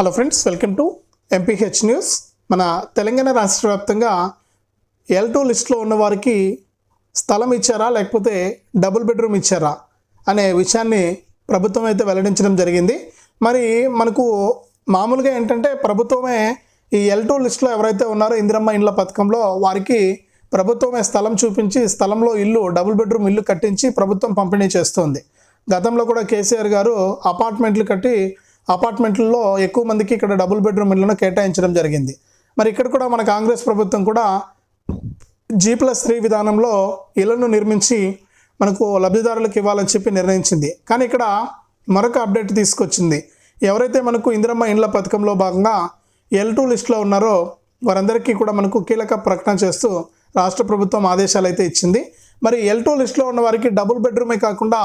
Hello friends welcome to MPH news మన తెలంగాణ రాష్ట్ర వ్యాప్తంగా ఎల్ టూ లిస్ట్లో ఉన్న వారికి స్థలం ఇచ్చారా లేకపోతే డబుల్ బెడ్రూమ్ ఇచ్చారా అనే విషయాన్ని ప్రభుత్వం అయితే వెల్లడించడం జరిగింది. మరి మనకు మామూలుగా ఏంటంటే ప్రభుత్వమే ఈ ఎల్ టూ లిస్ట్లో ఎవరైతే ఉన్నారో ఇందిరమ్మ ఇండ్ల పథకంలో వారికి ప్రభుత్వమే స్థలం చూపించి స్థలంలో ఇల్లు డబుల్ బెడ్రూమ్ ఇల్లు కట్టించి ప్రభుత్వం పంపిణీ చేస్తుంది. గతంలో కూడా కేసీఆర్ గారు అపార్ట్మెంట్లు కట్టి అపార్ట్మెంట్లలో ఎక్కువ మందికి ఇక్కడ డబుల్ బెడ్రూమ్ ఇళ్ళను కేటాయించడం జరిగింది. మరి ఇక్కడ కూడా మన కాంగ్రెస్ ప్రభుత్వం కూడా జీ ప్లస్ త్రీ విధానంలో ఇళ్ళను నిర్మించి మనకు లబ్ధిదారులకు ఇవ్వాలని చెప్పి నిర్ణయించింది. కానీ ఇక్కడ మరొక అప్డేట్ తీసుకొచ్చింది. ఎవరైతే మనకు ఇందిరమ్మ ఇండ్ల పథకంలో భాగంగా ఎల్ టూ లిస్ట్లో ఉన్నారో వారందరికీ కూడా మనకు కీలక ప్రకటన చేస్తూ రాష్ట్ర ప్రభుత్వం ఆదేశాలు అయితే ఇచ్చింది. మరి ఎల్ టూ లిస్ట్లో ఉన్న వారికి డబుల్ బెడ్రూమే కాకుండా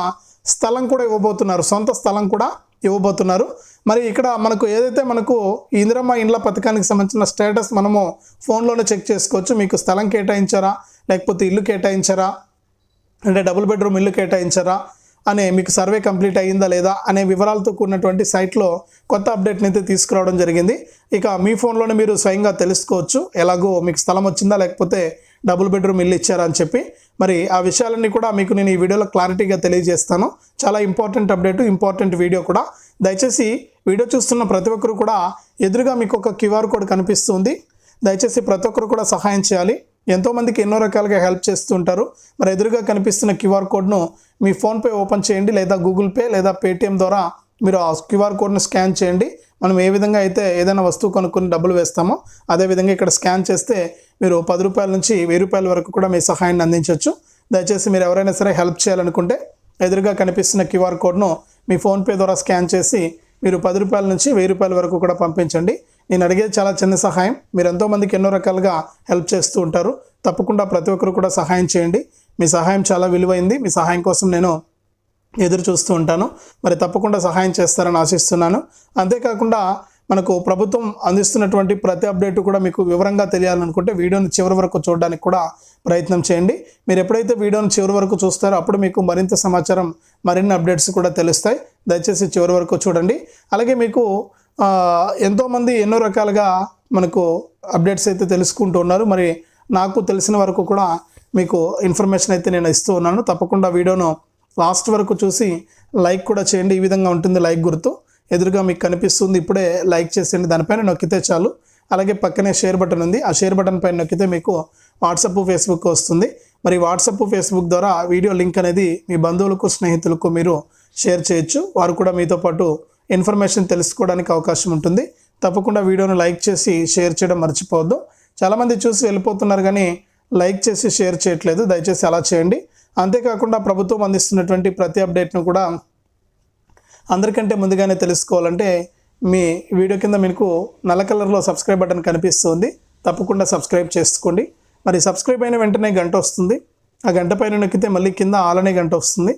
స్థలం కూడా ఇవ్వబోతున్నారు. సొంత స్థలం కూడా ఇవ్వబోతున్నారు. మరి ఇక్కడ మనకు ఏదైతే మనకు ఇందిరమ్మ ఇండ్ల పథకానికి సంబంధించిన స్టేటస్ మనము ఫోన్లోనే చెక్ చేసుకోవచ్చు. మీకు స్థలం కేటాయించారా? లేకపోతే ఇల్లు కేటాయించారా? అంటే డబుల్ బెడ్రూమ్ ఇల్లు కేటాయించారా? అనే మీకు సర్వే కంప్లీట్ అయ్యిందా లేదా అనే వివరాలతో కూడినటువంటి సైట్లో కొత్త అప్డేట్ని అయితే తీసుకురావడం జరిగింది. ఇక మీ ఫోన్లోనే మీరు స్వయంగా తెలుసుకోవచ్చు. ఎలాగో మీకు స్థలం వచ్చిందా లేకపోతే డబుల్ బెడ్రూమ్ ఇల్లు ఇచ్చారని చెప్పి మరి ఆ విషయాలన్నీ కూడా మీకు నేను ఈ వీడియోలో క్లారిటీగా తెలియజేస్తాను. చాలా ఇంపార్టెంట్ అప్డేట్ ఇంపార్టెంట్ వీడియో కూడా. దయచేసి వీడియో చూస్తున్న ప్రతి ఒక్కరు కూడా ఎదురుగా మీకు ఒక క్యూఆర్ కోడ్ కనిపిస్తుంది. దయచేసి ప్రతి ఒక్కరు కూడా సహాయం చేయాలి. ఎంతోమందికి ఎన్నో రకాలుగా హెల్ప్ చేస్తుంటారు మరి ఎదురుగా కనిపిస్తున్న క్యూఆర్ కోడ్ను మీ ఫోన్పే ఓపెన్ చేయండి లేదా గూగుల్ పే లేదా పేటిఎం ద్వారా మీరు ఆ క్యూఆర్ కోడ్ను స్కాన్ చేయండి. మనం ఏ విధంగా అయితే ఏదైనా వస్తువు కొనుక్కుని డబ్బులు వేస్తామో అదేవిధంగా ఇక్కడ స్కాన్ చేస్తే మీరు పది రూపాయల నుంచి వెయ్యి రూపాయల వరకు కూడా మీ సహాయాన్ని అందించవచ్చు దయచేసి మీరు ఎవరైనా సరే హెల్ప్ చేయాలనుకుంటే ఎదురుగా కనిపిస్తున్న క్యూఆర్ కోడ్ను మీ ఫోన్పే ద్వారా స్కాన్ చేసి మీరు పది రూపాయల నుంచి వెయ్యి రూపాయల వరకు కూడా పంపించండి. నేను అడిగేది చాలా చిన్న సహాయం. మీరు ఎంతోమందికి ఎన్నో రకాలుగా హెల్ప్ చేస్తూ ఉంటారు. తప్పకుండా ప్రతి ఒక్కరు కూడా సహాయం చేయండి. మీ సహాయం చాలా విలువైంది. మీ సహాయం కోసం నేను ఎదురు చూస్తూ ఉంటాను. మరి తప్పకుండా సహాయం చేస్తారని ఆశిస్తున్నాను. అంతేకాకుండా మనకు ప్రభుత్వం అందిస్తున్నటువంటి ప్రతి అప్డేట్ కూడా మీకు వివరంగా తెలియాలనుకుంటే వీడియోని చివరి వరకు చూడడానికి కూడా ప్రయత్నం చేయండి. మీరు ఎప్పుడైతే వీడియోని చివరి వరకు చూస్తారో అప్పుడు మీకు మరింత సమాచారం మరిన్ని అప్డేట్స్ కూడా తెలుస్తాయి. దయచేసి చివరి వరకు చూడండి. అలాగే మీకు ఎంతోమంది ఎన్నో రకాలుగా మనకు అప్డేట్స్ అయితే తెలుసుకుంటూ ఉన్నారు. మరి నాకు తెలిసిన వరకు కూడా మీకు ఇన్ఫర్మేషన్ అయితే నేను ఇస్తూ ఉన్నాను. తప్పకుండా వీడియోను లాస్ట్ వరకు చూసి లైక్ కూడా చేయండి. ఈ విధంగా ఉంటుంది లైక్ గుర్తు. ఎదురుగా మీకు కనిపిస్తుంది. ఇప్పుడే లైక్ చేసేయండి. దానిపైన నొక్కితే చాలు. అలాగే పక్కనే షేర్ బటన్ ఉంది. ఆ షేర్ బటన్ పైన నొక్కితే మీకు వాట్సప్ ఫేస్బుక్ వస్తుంది. మరి వాట్సప్ ఫేస్బుక్ ద్వారా వీడియో లింక్ అనేది మీ బంధువులకు స్నేహితులకు మీరు షేర్ చేయొచ్చు. వారు కూడా మీతో పాటు ఇన్ఫర్మేషన్ తెలుసుకోవడానికి అవకాశం ఉంటుంది. తప్పకుండా వీడియోను లైక్ చేసి షేర్ చేయడం మర్చిపోవద్దు. చాలామంది చూసి వెళ్ళిపోతున్నారు కానీ లైక్ చేసి షేర్ చేయట్లేదు. దయచేసి అలా చేయండి. అంతేకాకుండా ప్రభుత్వం అందిస్తున్నటువంటి ప్రతి అప్డేట్ను కూడా అందరికంటే ముందుగానే తెలుసుకోవాలంటే మీ వీడియో కింద మీకు నల్ల కలర్లో సబ్స్క్రైబ్ బటన్ కనిపిస్తుంది. తప్పకుండా సబ్స్క్రైబ్ చేసుకోండి. మరి సబ్స్క్రైబ్ అయిన వెంటనే గంట వస్తుంది. ఆ గంట పైన నొక్కితే మళ్ళీ కింద ఆలనే గంట వస్తుంది.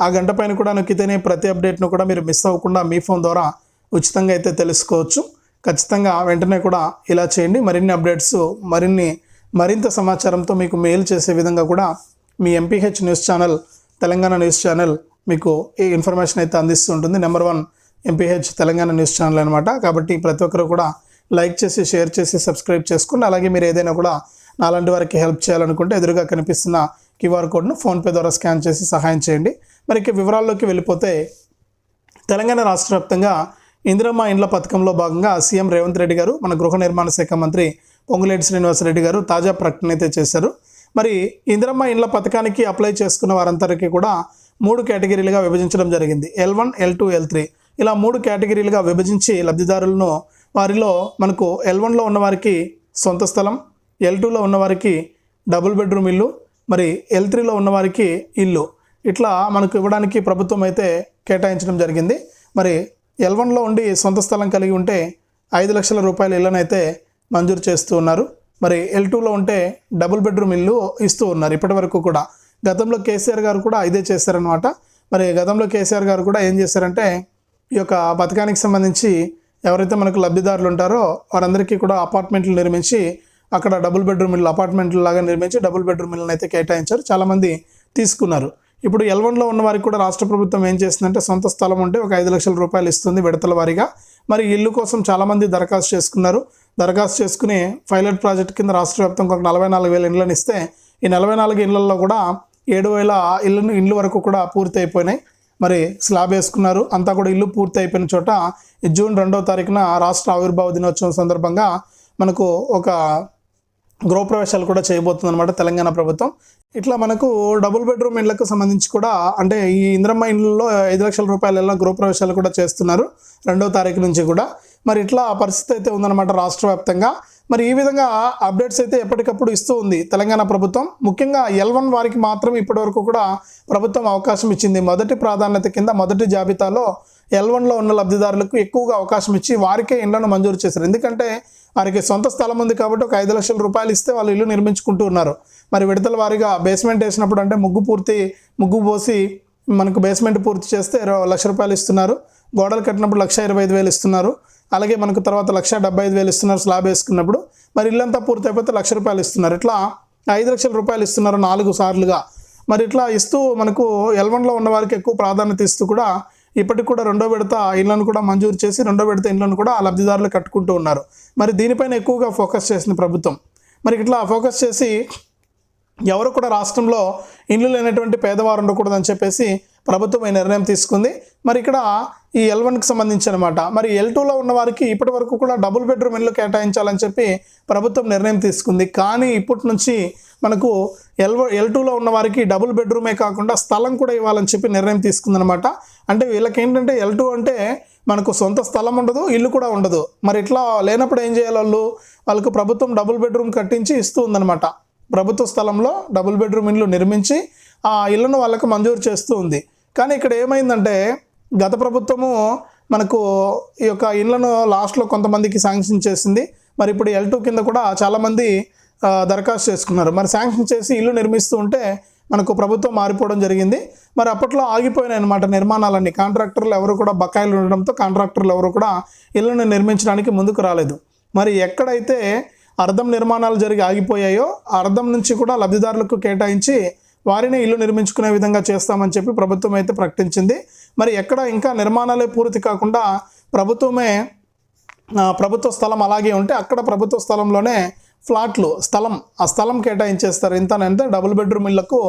ఆ గంట పైన కూడా నొక్కితేనే ప్రతి అప్డేట్ను కూడా మీరు మిస్ అవ్వకుండా మీ ఫోన్ ద్వారా ఉచితంగా అయితే తెలుసుకోవచ్చు. ఖచ్చితంగా వెంటనే కూడా ఇలా చేయండి. మరిన్ని అప్డేట్స్ మరిన్ని మరింత సమాచారంతో మీకు మెయిల్ చేసే విధంగా కూడా మీ MPH news channel Telangana news channel మీకు ఈ ఇన్ఫర్మేషన్ అయితే అందిస్తూ ఉంటుంది number one MPH Telangana news channel అనమాట కాబట్టి ప్రతి ఒక్కరు కూడా లైక్ చేసి షేర్ చేసి సబ్స్క్రైబ్ చేసుకోండి. అలాగే మీరు ఏదైనా కూడా నాలాంటి వారికి హెల్ప్ చేయాలనుకుంటే ఎదురుగా కనిపిస్తున్న క్యూఆర్ కోడ్ను ఫోన్పే ద్వారా స్కాన్ చేసి సహాయం చేయండి. మరి ఇక వివరాల్లోకి వెళ్ళిపోతే తెలంగాణ రాష్ట్ర వ్యాప్తంగా ఇందిరమ్మ ఇండ్ల పథకంలో భాగంగా సీఎం రేవంత్ రెడ్డి గారు మన గృహ నిర్మాణ శాఖ మంత్రి పొంగులేటి శ్రీనివాసరెడ్డి గారు తాజా ప్రకటన అయితే చేశారు. మరి ఇందిరమ్మ ఇండ్ల పథకానికి అప్లై చేసుకున్న వారందరికీ కూడా మూడు కేటగిరీలుగా విభజించడం జరిగింది. L one L two L three. ఇలా మూడు కేటగిరీలుగా విభజించి లబ్ధిదారులను వారిలో మనకు ఎల్ వన్లో ఉన్నవారికి సొంత స్థలం ఎల్ టూలో ఉన్నవారికి డబుల్ బెడ్రూమ్ ఇల్లు మరి ఎల్ త్రీలో ఉన్నవారికి ఇల్లు. ఇట్లా మనకు ఇవ్వడానికి ప్రభుత్వం అయితే కేటాయించడం జరిగింది. మరి ఎల్ వన్లో ఉండి సొంత స్థలం కలిగి ఉంటే ఐదు లక్షల రూపాయల ఇళ్ళను అయితే మంజూరు చేస్తూ ఉన్నారు. మరి ఎల్ టూలో ఉంటే డబుల్ బెడ్రూమ్ ఇల్లు ఇస్తూ ఉన్నారు ఇప్పటి వరకు కూడా. గతంలో కేసీఆర్ గారు కూడా ఇదే చేశారనమాట మరి గతంలో కేసీఆర్ గారు కూడా ఏం చేశారంటే ఈ యొక్క పథకానికి సంబంధించి ఎవరైతే మనకు లబ్ధిదారులు ఉంటారో వారందరికీ కూడా అపార్ట్మెంట్లు నిర్మించి అక్కడ డబుల్ బెడ్రూమ్ ఇల్లు అపార్ట్మెంట్లు లాగా నిర్మించి డబుల్ బెడ్రూమ్ ఇళ్ళని అయితే కేటాయించారు. చాలామంది తీసుకున్నారు. ఇప్పుడు ఎల్వన్లో ఉన్న వారికి కూడా రాష్ట్ర ప్రభుత్వం ఏం చేస్తుందంటే సొంత స్థలం ఉంటే ఒక ఐదు లక్షల రూపాయలు ఇస్తుంది విడతల వారీగా. మరి ఇల్లు కోసం చాలామంది దరఖాస్తు చేసుకున్నారు. దరఖాస్తు చేసుకుని పైలట్ ప్రాజెక్ట్ కింద రాష్ట్ర వ్యాప్తంగా ఒక నలభై నాలుగు వేల ఇండ్లను ఇస్తే ఈ నలభై నాలుగు ఇళ్ళలో కూడా ఏడు వేల ఇళ్ళను ఇల్లు వరకు కూడా పూర్తి అయిపోయినాయి మరి స్లాబ్ వేసుకున్నారు. అంతా కూడా ఇల్లు పూర్తి అయిపోయిన చోట జూన్ రెండవ తారీఖున రాష్ట్ర ఆవిర్భావ దినోత్సవం సందర్భంగా మనకు ఒక గృహప్రవేశాలు కూడా చేయబోతుంది అనమాట తెలంగాణ ప్రభుత్వం. ఇట్లా మనకు డబుల్ బెడ్రూమ్ ఇళ్ళకు సంబంధించి కూడా అంటే ఈ ఇంద్రమ్మ ఇండ్లలో ఐదు లక్షల రూపాయల గృహప్రవేశాలు కూడా చేస్తున్నారు రెండవ తారీఖు నుంచి కూడా. మరి ఇట్లా పరిస్థితి అయితే ఉందన్నమాట రాష్ట్ర వ్యాప్తంగా. మరి ఈ విధంగా అప్డేట్స్ అయితే ఎప్పటికప్పుడు ఇస్తూ ఉంది తెలంగాణ ప్రభుత్వం. ముఖ్యంగా ఎల్ వన్ వారికి మాత్రం ఇప్పటివరకు కూడా ప్రభుత్వం అవకాశం ఇచ్చింది. మొదటి ప్రాధాన్యత కింద మొదటి జాబితాలో ఎల్ వన్లో ఉన్న లబ్ధిదారులకు ఎక్కువగా అవకాశం ఇచ్చి వారికే ఇండ్లను మంజూరు చేశారు. ఎందుకంటే వారికి సొంత స్థలం ఉంది కాబట్టి ఒక ఐదు లక్షల రూపాయలు ఇస్తే వాళ్ళు ఇల్లు నిర్మించుకుంటూ ఉన్నారు. మరి విడతల వారిగా బేస్మెంట్ వేసినప్పుడు అంటే ముగ్గు పూర్తి ముగ్గు పోసి మనకు బేస్మెంట్ పూర్తి చేస్తే ఇరవై లక్ష రూపాయలు ఇస్తున్నారు. గోడలు కట్టినప్పుడు లక్ష ఇరవై ఐదు వేలు ఇస్తున్నారు. అలాగే మనకు తర్వాత లక్ష డెబ్బై ఐదు వేలు ఇస్తున్నారు స్లాబ్ వేసుకున్నప్పుడు. మరి ఇల్లంతా పూర్తి అయిపోతే లక్ష రూపాయలు ఇస్తున్నారు. ఇట్లా ఐదు లక్షల రూపాయలు ఇస్తున్నారు నాలుగు సార్లుగా. మరి ఇట్లా ఇస్తూ మనకు ఎల్వన్లో ఉన్న వారికి ఎక్కువ ప్రాధాన్యత ఇస్తూ కూడా ఇప్పటికి కూడా రెండో విడత ఇళ్ళను కూడా మంజూరు చేసి రెండో విడత ఇళ్ళను కూడా ఆ లబ్ధిదారులు కట్టుకుంటూ ఉన్నారు. మరి దీనిపైన ఎక్కువగా ఫోకస్ చేసింది ప్రభుత్వం. మరి ఇట్లా ఫోకస్ చేసి ఎవరు కూడా రాష్ట్రంలో ఇల్లు లేనటువంటి పేదవారు ఉండకూడదని చెప్పేసి ప్రభుత్వం ఈ నిర్ణయం తీసుకుంది. మరి ఇక్కడ ఈ ఎల్ వన్కి సంబంధించి అనమాట మరి ఎల్ టూలో ఉన్న వారికి ఇప్పటి వరకు కూడా డబుల్ బెడ్రూమ్ ఇల్లు కేటాయించాలని చెప్పి ప్రభుత్వం నిర్ణయం తీసుకుంది. కానీ ఇప్పటి నుంచి మనకు ఎల్ ఎల్ టూలో ఉన్న వారికి డబుల్ బెడ్రూమే కాకుండా స్థలం కూడా ఇవ్వాలని చెప్పి నిర్ణయం తీసుకుందనమాట. అంటే వీళ్ళకి ఏంటంటే ఎల్ టూ అంటే మనకు సొంత స్థలం ఉండదు ఇల్లు కూడా ఉండదు. మరి ఇట్లా లేనప్పుడు ఏం చేయాలి వాళ్ళు? వాళ్ళకు ప్రభుత్వం డబుల్ బెడ్రూమ్ కట్టించి ఇస్తూ ఉందన్నమాట ప్రభుత్వ స్థలంలో డబుల్ బెడ్రూమ్ ఇల్లు నిర్మించి ఆ ఇళ్ళను వాళ్ళకు మంజూరు చేస్తూ ఉంది. కానీ ఇక్కడ ఏమైందంటే గత ప్రభుత్వము మనకు ఈ యొక్క ఇళ్ళను లాస్ట్లో కొంతమందికి శాంక్షన్ చేసింది. మరి ఇప్పుడు ఎల్ టూ కింద కూడా చాలామంది దరఖాస్తు చేసుకున్నారు. మరి శాంక్షన్ చేసి ఇల్లు నిర్మిస్తూ ఉంటే మనకు ప్రభుత్వం మారిపోవడం జరిగింది. మరి అప్పట్లో ఆగిపోయినాయి అనమాట నిర్మాణాలన్నీ. కాంట్రాక్టర్లు ఎవరు కూడా బకాయిలు ఉండడంతో కాంట్రాక్టర్లు ఎవరు కూడా ఇళ్ళను నిర్మించడానికి ముందుకు రాలేదు. మరి ఎక్కడైతే అర్థం నిర్మాణాలు జరిగి ఆగిపోయాయో ఆ అర్థం నుంచి కూడా లబ్ధిదారులకు కేటాయించి వారిని ఇల్లు నిర్మించుకునే విధంగా చేస్తామని చెప్పి ప్రభుత్వం అయితే ప్రకటించింది. మరి ఎక్కడ ఇంకా నిర్మాణాలే పూర్తి కాకుండా ప్రభుత్వమే ప్రభుత్వ స్థలం అలాగే ఉంటే అక్కడ ప్రభుత్వ స్థలంలోనే ఫ్లాట్లు స్థలం ఆ స్థలం కేటాయించేస్తారు. ఇంతనంటే డబుల్ బెడ్రూమ్ ఇళ్ళకు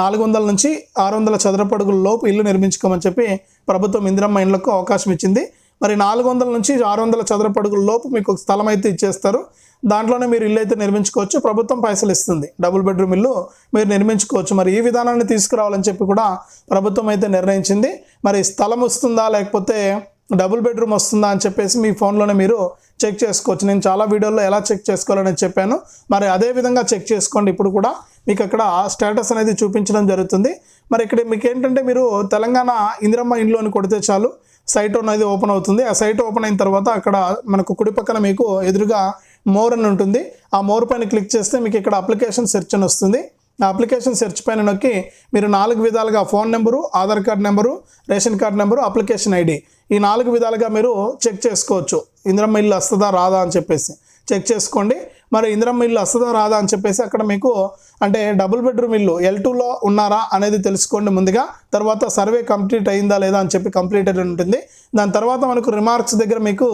నాలుగు వందల నుంచి ఆరు వందల చదరపడుగుల లోపు ఇల్లు నిర్మించుకోమని చెప్పి ప్రభుత్వం ఇందిరమ్మ ఇళ్ళకు అవకాశం ఇచ్చింది. మరి నాలుగు వందల నుంచి ఆరు వందల చదరపడుగుల లోపు మీకు ఒక స్థలం అయితే ఇచ్చేస్తారు. దాంట్లోనే మీరు ఇల్లు అయితే నిర్మించుకోవచ్చు. ప్రభుత్వం పైసలు ఇస్తుంది. డబుల్ బెడ్రూమ్ ఇల్లు మీరు నిర్మించుకోవచ్చు. మరి ఈ విధానాన్ని తీసుకురావాలని చెప్పి కూడా ప్రభుత్వం అయితే నిర్ణయించింది. మరి స్థలం వస్తుందా లేకపోతే డబుల్ బెడ్రూమ్ వస్తుందా అని చెప్పేసి మీ ఫోన్లోనే మీరు చెక్ చేసుకోవచ్చు. నేను చాలా వీడియోల్లో ఎలా చెక్ చేసుకోవాలని చెప్పాను. మరి అదే విధంగా చెక్ చేసుకోండి. ఇప్పుడు కూడా మీకు అక్కడ స్టేటస్ అనేది చూపించడం జరుగుతుంది. మరి ఇక్కడ మీకు ఏంటంటే మీరు తెలంగాణ ఇందిరమ్మ ఇంట్లో కొడితే చాలు. సైట్ అనేది ఓపెన్ అవుతుంది. ఆ సైట్ ఓపెన్ అయిన తర్వాత అక్కడ మనకు కుడి పక్కన మీకు ఎదురుగా మోర్ అని ఉంటుంది. ఆ మోర్ పైన క్లిక్ చేస్తే మీకు ఇక్కడ అప్లికేషన్ సెర్చ్ అని వస్తుంది. ఆ అప్లికేషన్ సెర్చ్ పైన నొక్కి మీరు నాలుగు విధాలుగా phone number Aadhaar card number ration card number application ID. ఈ నాలుగు విధాలుగా మీరు చెక్ చేసుకోవచ్చు. ఇందిరమ్మ ఇల్లు వస్తుందా రాదా అని చెప్పేసి. చెక్ చేసుకోండి. మరి ఇందిరమ్మ ఇల్లు వస్తుందా రాదా అని చెప్పేసి అక్కడ మీకు అంటే డబుల్ బెడ్రూమ్ ఇల్లు ఎల్ టూలో ఉన్నారా అనేది తెలుసుకోండి ముందుగా. తర్వాత సర్వే కంప్లీట్ అయిందా లేదా అని చెప్పి కంప్లీటెడ్ ఉంటుంది. దాని తర్వాత మనకు రిమార్క్స్ దగ్గర మీకు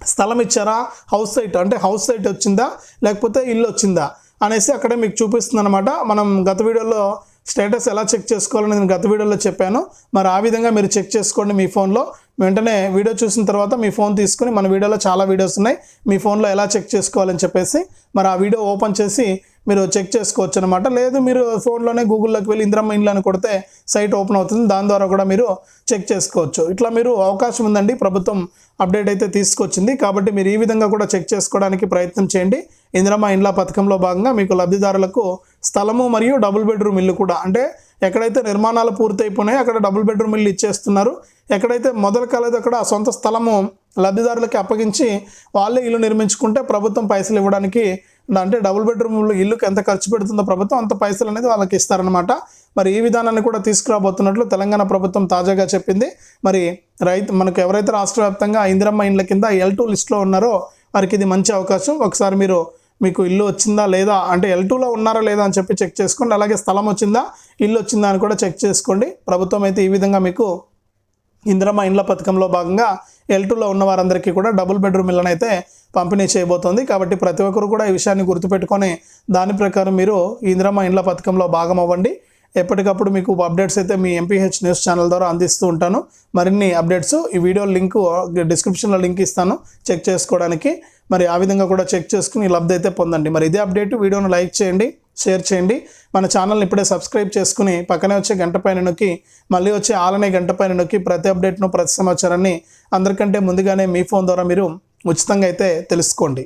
స్థలం ఇచ్చారా? హౌస్ సైట్ అంటే హౌస్ సైట్ వచ్చిందా? లేకపోతే ఇల్లు వచ్చిందా? అనేసి అక్కడే మీకు చూపిస్తుంది అనమాట మనం గత వీడియోలో స్టేటస్ ఎలా చెక్ చేసుకోవాలని నేను గత వీడియోలో చెప్పాను. మరి ఆ విధంగా మీరు చెక్ చేసుకోండి మీ ఫోన్లో వెంటనే వీడియో చూసిన తర్వాత మీ ఫోన్ తీసుకుని మన వీడియోలో చాలా వీడియోస్ ఉన్నాయి. మీ ఫోన్లో ఎలా చెక్ చేసుకోవాలని చెప్పేసి మరి ఆ వీడియో ఓపెన్ చేసి మీరు చెక్ చేసుకోవచ్చు అనమాట లేదు మీరు ఫోన్లోనే గూగుల్లోకి వెళ్ళి ఇంద్రమ్మ ఇండ్లు అని కొడితే సైట్ ఓపెన్ అవుతుంది. దాని ద్వారా కూడా మీరు చెక్ చేసుకోవచ్చు. ఇట్లా మీరు అవకాశం ఉందండి. ప్రభుత్వం అప్డేట్ అయితే తీసుకొచ్చింది. కాబట్టి మీరు ఈ విధంగా కూడా చెక్ చేసుకోవడానికి ప్రయత్నం చేయండి. ఇందిరమ్మ ఇండ్ల పథకంలో భాగంగా మీకు లబ్ధిదారులకు స్థలము మరియు డబుల్ బెడ్రూమ్ ఇల్లు కూడా అంటే ఎక్కడైతే నిర్మాణాలు పూర్తయిపోయినాయో అక్కడ డబుల్ బెడ్రూమ్ ఇల్లు ఇచ్చేస్తున్నారు. ఎక్కడైతే మొదలు కాలేదు అక్కడ సొంత స్థలము లబ్ధిదారులకి అప్పగించి వాళ్ళే ఇల్లు నిర్మించుకుంటే ప్రభుత్వం పైసలు ఇవ్వడానికి అంటే డబుల్ బెడ్రూమ్ ఇల్లుకి ఎంత ఖర్చు పెడుతుందో ప్రభుత్వం అంత పైసలు అనేది వాళ్ళకి ఇస్తారనమాట మరి ఈ విధానాన్ని కూడా తీసుకురాబోతున్నట్లు తెలంగాణ ప్రభుత్వం తాజాగా చెప్పింది. మరి రైతు మనకు ఎవరైతే రాష్ట్ర వ్యాప్తంగా ఇందిరమ్మ ఇండ్ల కింద ఎల్ టూ లిస్ట్లో ఉన్నారో వారికి ఇది మంచి అవకాశం. ఒకసారి మీరు మీకు ఇల్లు వచ్చిందా లేదా? అంటే ఎల్ టూలో ఉన్నారా లేదా అని చెప్పి చెక్ చేసుకోండి. అలాగే స్థలం వచ్చిందా? ఇల్లు వచ్చిందా అని కూడా చెక్ చేసుకోండి. ప్రభుత్వం అయితే ఈ విధంగా మీకు ఇందిరమ్మ ఇండ్ల పథకంలో భాగంగా ఎల్ టూలో ఉన్న వారందరికీ కూడా డబుల్ బెడ్రూమ్ ఇళ్ళని అయితే పంపిణీ చేయబోతోంది. కాబట్టి ప్రతి ఒక్కరు కూడా ఈ విషయాన్ని గుర్తుపెట్టుకొని దాని ప్రకారం మీరు ఇందిరమ్మ ఇండ్ల పథకంలో భాగం అవ్వండి. ఎప్పటికప్పుడు మీకు అప్డేట్స్ అయితే మీ ఎంపీహెచ్ న్యూస్ ఛానల్ ద్వారా అందిస్తూ ఉంటాను. మరిన్ని అప్డేట్స్ ఈ వీడియో లింక్ డిస్క్రిప్షన్లో లింక్ ఇస్తాను. చెక్ చేసుకోవడానికి. మరి ఆ విధంగా కూడా చెక్ చేసుకుని లబ్ధి అయితే పొందండి. మరి ఇదే అప్డేట్ వీడియోను లైక్ చేయండి షేర్ చేయండి. మన ఛానల్ని ఇప్పుడే సబ్స్క్రైబ్ చేసుకుని పక్కనే వచ్చే గంట పైన నొక్కి మళ్ళీ వచ్చే ఆలనే గంట పైన నొక్కి ప్రతి అప్డేట్ను ప్రతి సమాచారాన్ని అందరికంటే ముందుగానే మీ ఫోన్ ద్వారా మీరు ఉచితంగా అయితే తెలుసుకోండి.